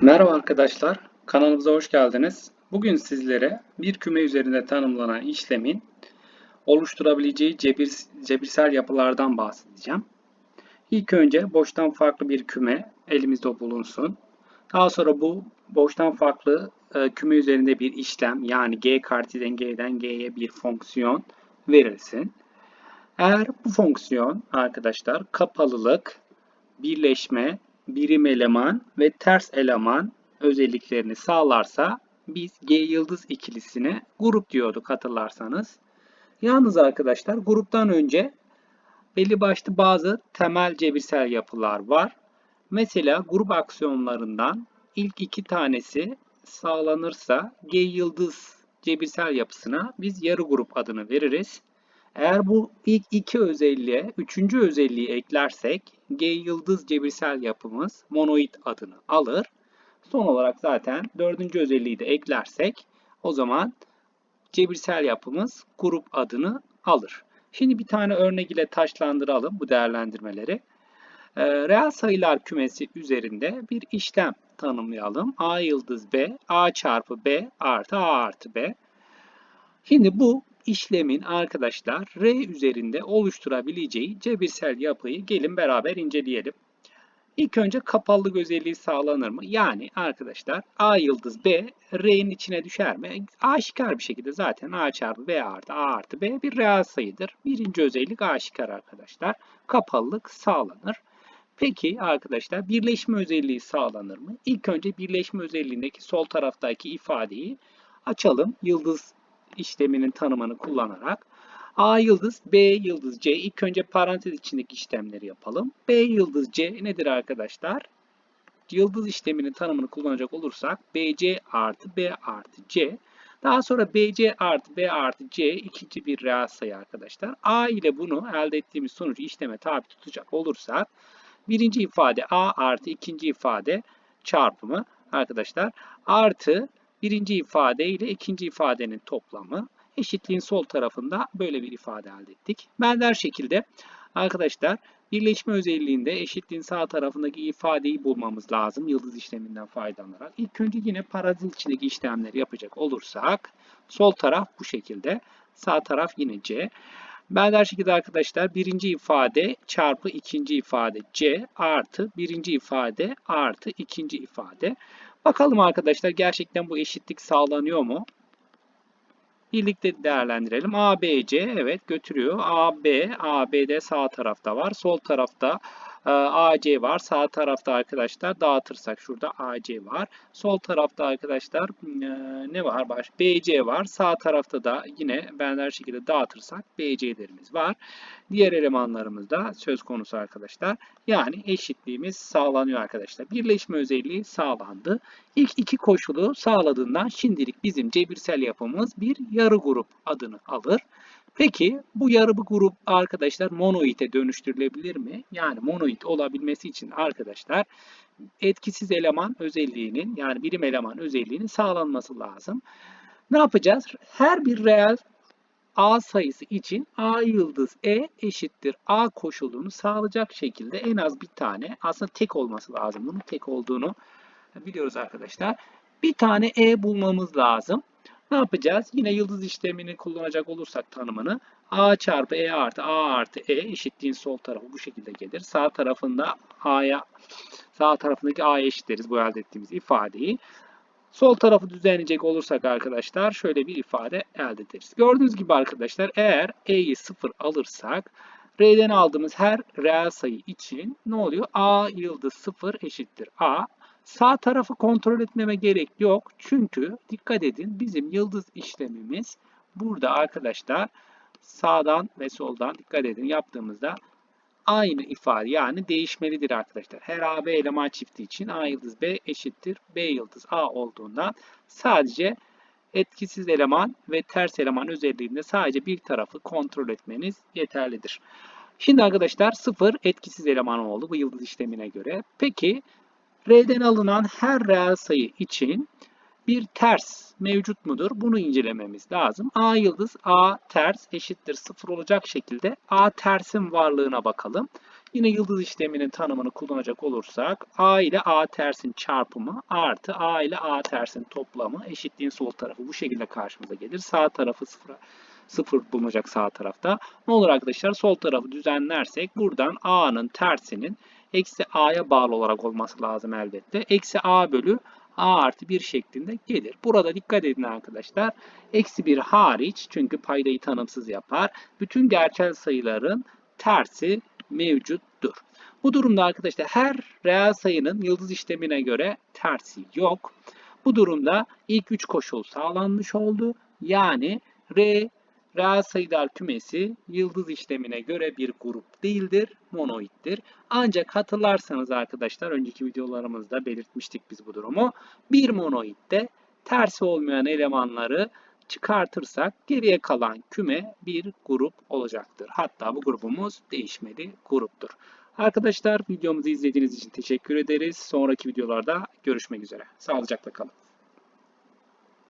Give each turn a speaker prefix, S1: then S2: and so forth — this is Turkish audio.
S1: Merhaba arkadaşlar, kanalımıza hoş geldiniz. Bugün sizlere bir küme üzerinde tanımlanan işlemin oluşturabileceği cebir, cebirsel yapılardan bahsedeceğim. İlk önce boştan farklı bir küme elimizde bulunsun. Daha sonra bu boştan farklı e, küme üzerinde bir işlem yani G kartiden G'den G'ye bir fonksiyon verilsin. Eğer bu fonksiyon arkadaşlar kapalılık, birleşme, birim eleman ve ters eleman özelliklerini sağlarsa biz G yıldız ikilisine grup diyorduk hatırlarsanız. Yalnız arkadaşlar gruptan önce belli başlı bazı temel cebirsel yapılar var. Mesela grup aksiyonlarından ilk iki tanesi sağlanırsa G yıldız cebirsel yapısına biz yarı grup adını veririz. Eğer bu ilk iki özelliğe üçüncü özelliği eklersek G yıldız cebirsel yapımız monoid adını alır. Son olarak zaten dördüncü özelliği de eklersek o zaman cebirsel yapımız grup adını alır. Şimdi bir tane örnek ile taşlandıralım bu değerlendirmeleri. Ee, reel sayılar kümesi üzerinde bir işlem tanımlayalım. A yıldız B, A çarpı B artı A artı B. Şimdi bu işlemin arkadaşlar R üzerinde oluşturabileceği cebirsel yapıyı gelin beraber inceleyelim. İlk önce kapalılık özelliği sağlanır mı? Yani arkadaşlar A yıldız B R'nin içine düşer mi? Aşikar bir şekilde zaten A çarpı B artı A artı B bir reel sayıdır. Birinci özellik aşikar arkadaşlar. Kapalılık sağlanır. Peki arkadaşlar birleşme özelliği sağlanır mı? İlk önce birleşme özelliğindeki sol taraftaki ifadeyi açalım. Yıldız işleminin tanımını kullanarak A yıldız, B yıldız, C. İlk önce parantez içindeki işlemleri yapalım. B yıldız, C nedir arkadaşlar? Yıldız işleminin tanımını kullanacak olursak BC artı B artı C. Daha sonra BC artı B artı C ikinci bir reel sayı arkadaşlar. A ile bunu elde ettiğimiz sonucu işleme tabi tutacak olursak birinci ifade A artı ikinci ifade çarpımı arkadaşlar artı birinci ifade ile ikinci ifadenin toplamı eşitliğin sol tarafında böyle bir ifade elde ettik. Benzer şekilde arkadaşlar birleşme özelliğinde eşitliğin sağ tarafındaki ifadeyi bulmamız lazım yıldız işleminden faydalanarak. İlk önce yine parazit içindeki işlemleri yapacak olursak sol taraf bu şekilde sağ taraf yine C. Benzer şekilde arkadaşlar birinci ifade çarpı ikinci ifade C artı birinci ifade artı ikinci ifade. Bakalım arkadaşlar gerçekten bu eşitlik sağlanıyor mu? Birlikte değerlendirelim. ABC evet götürüyor. AB, AB'de sağ tarafta var. Sol tarafta e, AC var. Sağ tarafta arkadaşlar dağıtırsak şurada AC var. Sol tarafta arkadaşlar e, ne var? Baş BC var. Sağ tarafta da yine benzer şekilde dağıtırsak BC'lerimiz var. Diğer elemanlarımız da söz konusu arkadaşlar. Yani eşitliğimiz sağlanıyor arkadaşlar. Birleşme özelliği sağlandı. İlk iki koşulu sağladığından şimdilik bizim cebirsel yapımız bir yarı grup adını alır. Peki bu yarı grup arkadaşlar monoite dönüştürülebilir mi? Yani monoit olabilmesi için arkadaşlar etkisiz eleman özelliğinin yani birim eleman özelliğinin sağlanması lazım. Ne yapacağız? Her bir reel A sayısı için A yıldız E eşittir A koşulunu sağlayacak şekilde en az bir tane aslında tek olması lazım. Bunun tek olduğunu biliyoruz arkadaşlar. Bir tane E bulmamız lazım. Ne yapacağız? Yine yıldız işlemini kullanacak olursak tanımını A çarpı E artı A artı E eşitliğin sol tarafı bu şekilde gelir. Sağ tarafında A'ya sağ tarafındaki A'ya eşitleriz bu elde ettiğimiz ifadeyi. Sol tarafı düzenleyecek olursak arkadaşlar şöyle bir ifade elde ederiz. Gördüğünüz gibi arkadaşlar eğer E'yi 0 alırsak R'den aldığımız her reel sayı için ne oluyor? A yıldız 0 eşittir A. Sağ tarafı kontrol etmeme gerek yok. Çünkü dikkat edin bizim yıldız işlemimiz burada arkadaşlar sağdan ve soldan dikkat edin yaptığımızda aynı ifade yani değişmelidir arkadaşlar. Her AB eleman çifti için A yıldız B eşittir B yıldız A olduğundan sadece etkisiz eleman ve ters eleman özelliğinde sadece bir tarafı kontrol etmeniz yeterlidir. Şimdi arkadaşlar 0 etkisiz eleman oldu bu yıldız işlemine göre. Peki R'den alınan her reel sayı için bir ters mevcut mudur? Bunu incelememiz lazım. A yıldız A ters eşittir 0 olacak şekilde A tersin varlığına bakalım. Yine yıldız işleminin tanımını kullanacak olursak A ile A tersin çarpımı artı A ile A tersin toplamı eşitliğin sol tarafı bu şekilde karşımıza gelir. Sağ tarafı sıfıra, sıfır bulunacak sağ tarafta. Ne olur arkadaşlar sol tarafı düzenlersek buradan A'nın tersinin eksi A'ya bağlı olarak olması lazım elbette. Eksi A bölü A artı 1 şeklinde gelir. Burada dikkat edin arkadaşlar. Eksi 1 hariç çünkü paydayı tanımsız yapar. Bütün gerçel sayıların tersi mevcuttur. Bu durumda arkadaşlar her reel sayının yıldız işlemine göre tersi yok. Bu durumda ilk 3 koşul sağlanmış oldu. Yani R reel sayılar kümesi yıldız işlemine göre bir grup değildir, monoittir. Ancak hatırlarsanız arkadaşlar önceki videolarımızda belirtmiştik biz bu durumu. Bir monoitte tersi olmayan elemanları çıkartırsak geriye kalan küme bir grup olacaktır. Hatta bu grubumuz değişmedi gruptur. Arkadaşlar videomuzu izlediğiniz için teşekkür ederiz. Sonraki videolarda görüşmek üzere. Sağlıcakla kalın.